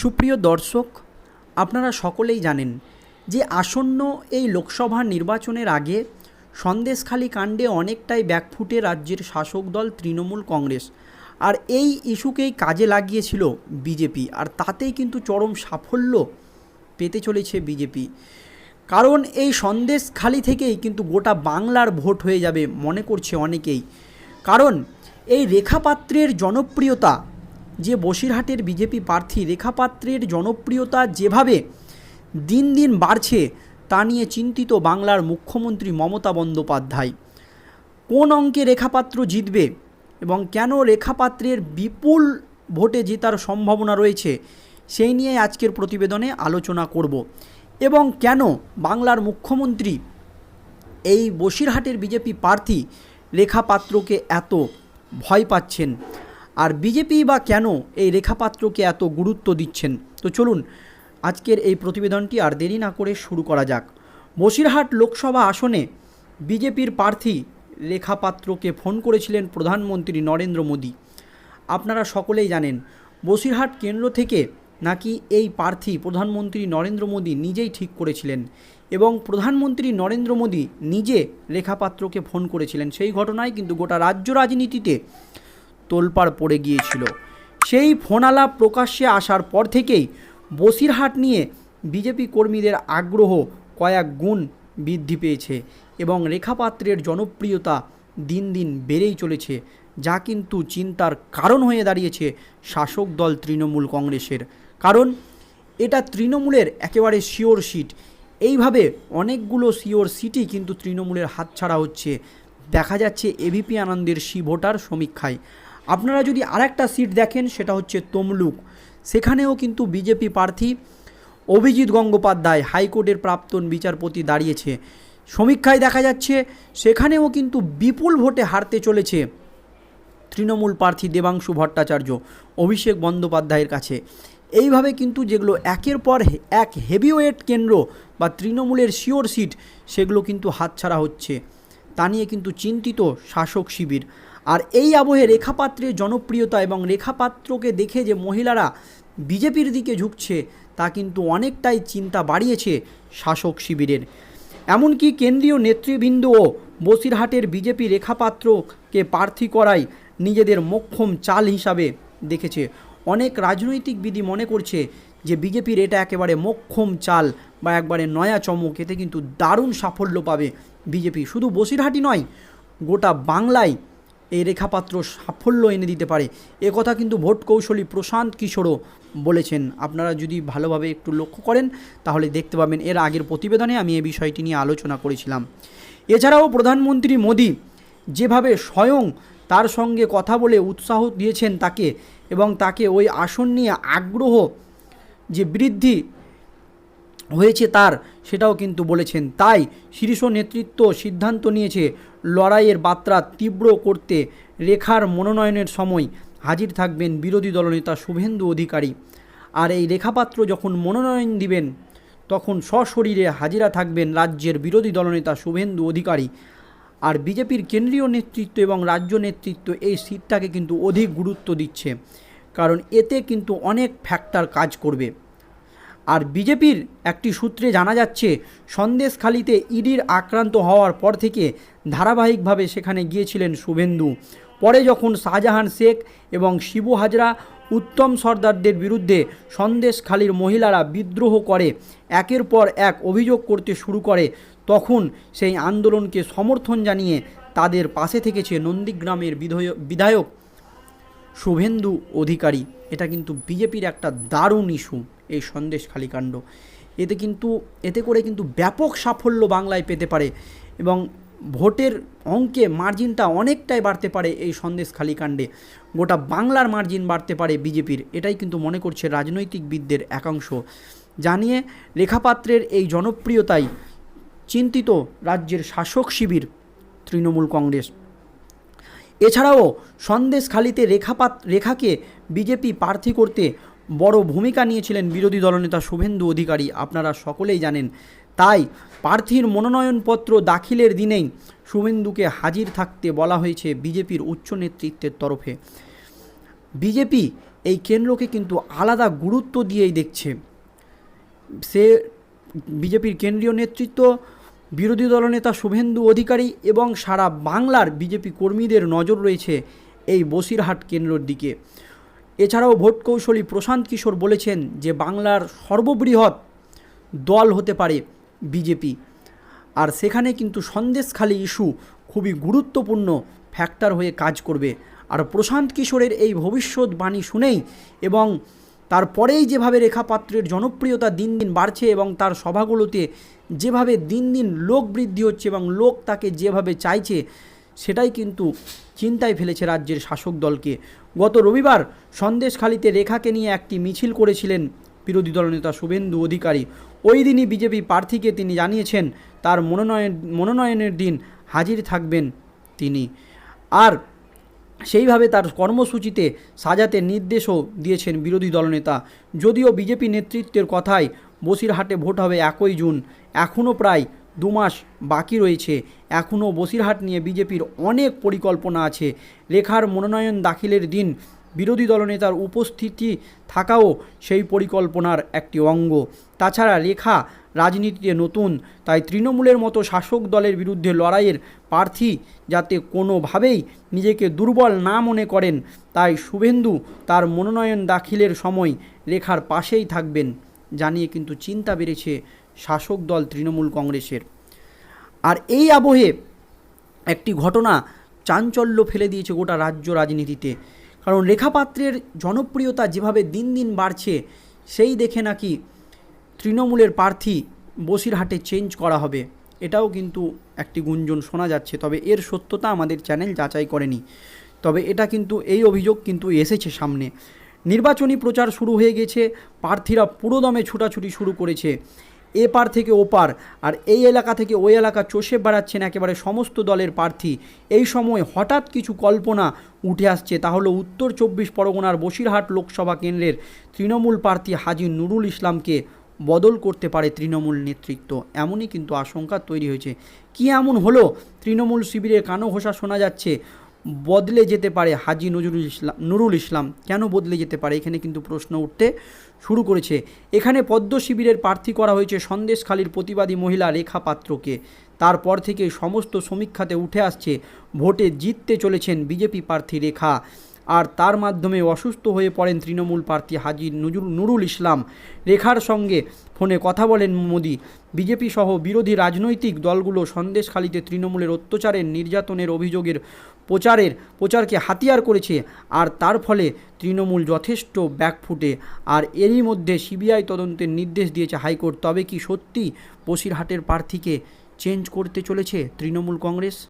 সুপ্রিয় দর্শক, আপনারা সকলেই জানেন যে আসন্ন এই লোকসভা নির্বাচনের আগে সন্দেশখালী কাণ্ডে অনেকটাই ব্যাকফুটে রাজ্যের শাসক দল তৃণমূল কংগ্রেস। আর এই ইস্যুকেই কাজে লাগিয়েছিল বিজেপি। আর তাতেই কিন্তু চরম সাফল্য পেতে চলেছে বিজেপি। কারণ এই সন্দেশখালি থেকেই কিন্তু গোটা বাংলার ভোট হয়ে যাবে মনে করছে অনেকেই। কারণ এই রেখাপাত্রের জনপ্রিয়তা যে বসিরহাটের বিজেপি প্রার্থী রেখাপাত্রের জনপ্রিয়তা যেভাবে দিন দিন বাড়ছে, তা নিয়ে চিন্তিত বাংলার মুখ্যমন্ত্রী মমতা বন্দ্যোপাধ্যায়। কোন অঙ্কে রেখাপাত্র জিতবে এবং কেন রেখাপাত্রের বিপুল ভোটে জেতার সম্ভাবনা রয়েছে, সেই নিয়ে আজকের প্রতিবেদনে আলোচনা করব। এবং কেন বাংলার মুখ্যমন্ত্রী এই বসিরহাটের বিজেপি প্রার্থী রেখা পাত্রকে এত ভয় পাচ্ছেন? আর বিজেপি বা কেন এই রেখাপাত্রকে এত গুরুত্ব দিচ্ছেন? তো চলুন, আজকের এই প্রতিবেদনটি আর দেরি না করে শুরু করা যাক। বসিরহাট লোকসভা আসনে বিজেপির প্রার্থী রেখা পাত্রকে ফোন করেছিলেন প্রধানমন্ত্রী নরেন্দ্র মোদী। আপনারা সকলেই জানেন, বসিরহাট কেন্দ্র থেকে নাকি এই প্রার্থী প্রধানমন্ত্রী নরেন্দ্র মোদী নিজেই ঠিক করেছিলেন এবং প্রধানমন্ত্রী নরেন্দ্র মোদী নিজে রেখাপাত্রকে ফোন করেছিলেন। সেই ঘটনায় কিন্তু গোটা রাজ্য রাজনীতিতে তোলপাড় পড়ে গিয়েছিল। সেই ফোনালাপ প্রকাশ্যে আসার পর থেকেই বসিরহাট নিয়ে বিজেপি কর্মীদের আগ্রহ কয়েক গুণ বৃদ্ধি পেয়েছে এবং রেখাপাত্রের জনপ্রিয়তা দিন দিন বেড়েই চলেছে, যা কিন্তু চিন্তার কারণ হয়ে দাঁড়িয়েছে শাসক দল তৃণমূল কংগ্রেসের। কারণ এটা তৃণমূলের একেবারে শিওর সিট। এইভাবে অনেকগুলো শিওর সিটই কিন্তু তৃণমূলের হাতছাড়া হচ্ছে। দেখা যাচ্ছে এবিপি আনন্দের সি ভোটার সমীক্ষায়। আপনারা যদি আরেকটা সিট দেখেন, সেটা হচ্ছে তমলুক। সেখানেও কিন্তু বিজেপি প্রার্থী অভিজিৎ গঙ্গোপাধ্যায় হাইকোর্টের প্রাক্তন বিচারপতি দাঁড়িয়েছে। সমীক্ষায় দেখা যাচ্ছে, সেখানেও কিন্তু বিপুল ভোটে হারতে চলেছে তৃণমূল প্রার্থী দেবাংশু ভট্টাচার্য, অভিষেক বন্দ্যোপাধ্যায়ের কাছে। এইভাবে কিন্তু যেগুলো একের পর এক হেভিওয়েট কেন্দ্র বা তৃণমূলের শিওর সিট সেগুলো কিন্তু হাতছাড়া হচ্ছে। তা নিয়ে কিন্তু চিন্তিত শাসক শিবির। আর এই আবহে রেখাপাত্রের জনপ্রিয়তা এবং রেখাপাত্রকে দেখে যে মহিলারা বিজেপির দিকে ঝুঁকছে, তা কিন্তু অনেকটাই চিন্তা বাড়িয়েছে শাসক শিবিরের। এমনকি কেন্দ্রীয় নেতৃবৃন্দও বসিরহাটের বিজেপি রেখাপাত্রকে প্রার্থী করাই নিজেদের মোক্ষম চাল হিসাবে দেখেছে। অনেক রাজনৈতিক বিধি মনে করছে যে বিজেপির এটা একেবারে মোক্ষম চাল বা একবারে নয়া চমক, এতে কিন্তু দারুণ সাফল্য পাবে বিজেপি। শুধু বসিরহাটই নয়, গোটা বাংলায় এই রেখাপাত্র সাফল্য এনে দিতে পারে। এ কথা কিন্তু ভোট কৌশলী প্রশান্ত কিশোরও বলেছেন। আপনারা যদি ভালোভাবে একটু লক্ষ্য করেন, তাহলে দেখতে পাবেন এর আগের প্রতিবেদনে আমি এই বিষয়টি নিয়ে আলোচনা করেছিলাম। এছাড়াও প্রধানমন্ত্রী মোদী যেভাবে স্বয়ং তার সঙ্গে কথা বলে উৎসাহ দিয়েছেন তাকে এবং তাকে ওই আসন নিয়ে আগ্রহ যে বৃদ্ধি হয়েছে তার, সেটাও কিন্তু বলেছেন। তাই শীর্ষ নেতৃত্ব সিদ্ধান্ত নিয়েছে লড়াইয়ের বার্তা তীব্র করতে রেখার মনোনয়নের সময় হাজির থাকবেন বিরোধী দলনেতা শুভেন্দু অধিকারী। আর এই রেখাপাত্র যখন মনোনয়ন দিবেন, তখন সশরীরে হাজিরা থাকবেন রাজ্যের বিরোধী দলনেতা শুভেন্দু অধিকারী। আর বিজেপির কেন্দ্রীয় নেতৃত্ব এবং রাজ্য নেতৃত্ব এই সিটটাকে কিন্তু অধিক গুরুত্ব দিচ্ছে। কারণ এতে কিন্তু অনেক ফ্যাক্টর কাজ করবে। আর বিজেপির একটি সূত্রে জানা যাচ্ছে, সন্দেশখালিতে ইডির আক্রান্ত হওয়ার পর থেকে ধারাবাহিকভাবে সেখানে গিয়েছিলেন শুভেন্দু। পরে যখন শাহজাহান শেখ এবং শিবু হাজরা উত্তম সর্দারদের বিরুদ্ধে সন্দেশখালির মহিলারা বিদ্রোহ করে, একের পর এক অভিযোগ করতে শুরু করে, তখন সেই আন্দোলনকে সমর্থন জানিয়ে তাদের পাশে থেকেছে নন্দীগ্রামের বিধয়- বিধায়ক শুভেন্দু অধিকারী। এটা কিন্তু বিজেপির একটা দারুণ ইস্যু। এই সন্দেশখালী কাণ্ড এতে কিন্তু, এতে করে কিন্তু ব্যাপক সাফল্য বাংলায় পেতে পারে এবং ভোটের অঙ্কে মার্জিনটা অনেকটাই বাড়তে পারে এই সন্দেশখালী কাণ্ডে গোটা বাংলার মার্জিন বাড়তে পারে বিজেপির, এটাই কিন্তু মনে করছে রাজনৈতিকবিদদের একাংশ। জানিয়ে রেখাপাত্রের এই জনপ্রিয়তাই চিন্তিত রাজ্যের শাসক শিবির, তৃণমূল কংগ্রেস। এছাড়াও সন্দেশখালিতে রেখাপাত, রেখাকে বিজেপি প্রার্থী করতে বড় ভূমিকা নিয়েছিলেন বিরোধী দলনেতা শুভেন্দু অধিকারী, আপনারা সকলেই জানেন। তাই প্রার্থীর মনোনয়নপত্র দাখিলের দিনেই শুভেন্দুকে হাজির থাকতে বলা হয়েছে বিজেপির উচ্চ নেতৃত্বের তরফে। বিজেপি এই কেন্দ্রকে কিন্তু আলাদা গুরুত্ব দিয়েই দেখছে। সে বিজেপির কেন্দ্রীয় নেতৃত্ব, বিরোধী দলনেতা শুভেন্দু অধিকারী এবং সারা বাংলার বিজেপি কর্মীদের নজর রয়েছে এই বসিরহাট কেন্দ্রর দিকে। এছাড়াও ভোট কৌশলী প্রশান্ত কিশোর বলেছেন যে বাংলার সর্ববৃহৎ দল হতে পারে বিজেপি। আর সেখানে কিন্তু সন্দেশখালি ইস্যু খুবই গুরুত্বপূর্ণ ফ্যাক্টর হয়ে কাজ করবে। আর প্রশান্ত কিশোরের এই ভবিষ্যৎবাণী শুনেই এবং তারপরেই যেভাবে রেখাপাত্রের জনপ্রিয়তা দিন দিন বাড়ছে এবং তার সভাগুলোতে যেভাবে দিন দিন লোক বৃদ্ধি হচ্ছে এবং লোক তাকে যেভাবে চাইছে সেটাই কিন্তু চিন্তায় ফেলেছে রাজ্যের শাসক দলকে। গত রবিবার সন্দেশখালিতে রেখাকে নিয়ে একটি মিছিল করেছিলেন বিরোধী দলনেতা শুভেন্দু অধিকারী। ওই দিনই বিজেপি প্রার্থীকে তিনি জানিয়েছেন, তার মনোনয়ন, মনোনয়নের দিন হাজির থাকবেন তিনি। আর সেইভাবে তার কর্মসূচিতে সাজাতে নির্দেশও দিয়েছেন বিরোধী দলনেতা যদিও বিজেপি নেতৃত্বের কথায় বসিরহাটে ভোট হবে একই জুন, এখনও প্রায় দু মাস বাকি রয়েছে। এখনও বসিরহাট নিয়ে বিজেপির অনেক পরিকল্পনা আছে। রেখার মনোনয়ন দাখিলের দিন বিরোধী দলনেতার উপস্থিতি থাকাও সেই পরিকল্পনার একটি অঙ্গ। তাছাড়া রেখা রাজনীতিতে নতুন, তাই তৃণমূলের মতো শাসক দলের বিরুদ্ধে লড়াইয়ের প্রার্থী যাতে কোনোভাবেই নিজেকে দুর্বল না মনে করেন, তাই শুভেন্দু তার মনোনয়ন দাখিলের সময় রেখার পাশেই থাকবেন। জানিয়ে কিন্তু চিন্তা বেড়েছে শাসক দল তৃণমূল কংগ্রেসের। আর এই আবহে একটি ঘটনা চাঞ্চল্য ফেলে দিয়েছে গোটা রাজ্য রাজনীতিতে। কারণ রেখাপাত্রের জনপ্রিয়তা যেভাবে দিন দিন বাড়ছে, সেই দেখে নাকি তৃণমূলের প্রার্থী বসিরহাটে চেঞ্জ করা হবে। এটাও কিন্তু একটি গুঞ্জন শোনা যাচ্ছে। তবে এর সত্যতা আমাদের চ্যানেল যাচাই করেনি। তবে এটা কিন্তু, এই অভিযোগ কিন্তু এসেছে সামনে। নির্বাচনী প্রচার শুরু হয়ে গেছে, প্রার্থীরা পুরোদমে ছুটাছুটি শুরু করেছে। এ পার থেকে ও পার আর এই এলাকা থেকে ওই এলাকা চষে বেড়াচ্ছেন একেবারে সমস্ত দলের প্রার্থী। এই সময় হঠাৎ কিছু কল্পনা উঠে আসছে, তা হলো উত্তর চব্বিশ পরগনার বসিরহাট লোকসভা কেন্দ্রের তৃণমূল প্রার্থী হাজি নুরুল ইসলামকে বদল করতে পারে তৃণমূল নেতৃত্ব। এমনই কিন্তু আশঙ্কা তৈরি হয়েছে। কি এমন হলো? তৃণমূল শিবিরের কানো ঘোষা শোনা যাচ্ছে। বদলে যেতে পারে হাজি নজরুল ইসলাম, নুরুল ইসলাম। কেন বদলে যেতে পারে? এখানে কিন্তু প্রশ্ন উঠতে শুরু করেছে। এখানে পদ্ম শিবিরের প্রার্থী করা হয়েছে সন্দেশখালীর প্রতিবাদী মহিলা রেখা পাত্রকে। তারপর থেকে সমস্ত সমীক্ষাতে উঠে আসছে, ভোটে জিততে চলেছেন বিজেপি প্রার্থী রেখা। আর তার মাধ্যমে অসুস্থ হয়ে পড়েন তৃণমূল প্রার্থী হাজি নজরুল নুরুল ইসলাম। রেখার সঙ্গে ফোনে কথা বলেন মোদি। বিজেপি সহ বিরোধী রাজনৈতিক দলগুলো সন্দেশখালিতে তৃণমূলের অত্যাচারের নির্যাতনের অভিযোগের প্রচারের প্রচারকে হাতিয়ার করেছে আর তার ফলে তৃণমূল যথেষ্ট ব্যাকফুটে। আর এরই মধ্যে সিবিআই তদন্তের নির্দেশ দিয়েছে হাইকোর্ট। তবে কি সত্যি বসিরহাটের প্রার্থীকে চেঞ্জ করতে চলেছে তৃণমূল কংগ্রেস?